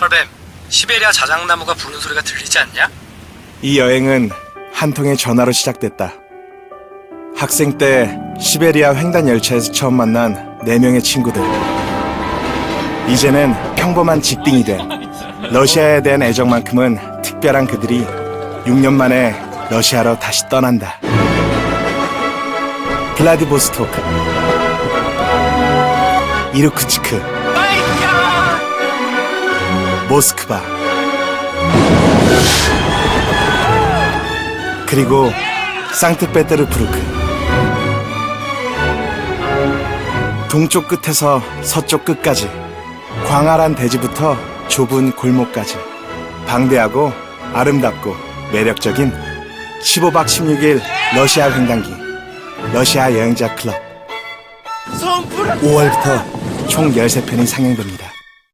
설뱀, 시베리아 자작나무가 부는 소리가 들리지 않냐? 이 여행은 한 통의 전화로 시작됐다. 학생 때 시베리아 횡단 열차에서 처음 만난 네 명의 친구들. 이제는 평범한 직딩이 된 러시아에 대한 애정만큼은 특별한 그들이 6년 만에 러시아로 다시 떠난다. 블라디보스토크, 이르쿠츠크, 모스크바, 그리고 상트페테르부르크. 동쪽 끝에서 서쪽 끝까지 광활한 대지부터 좁은 골목까지 방대하고 아름답고 매력적인 15박 16일 러시아 횡단기 러시아 여행자 클럽 5월부터 총 13편이 상영됩니다.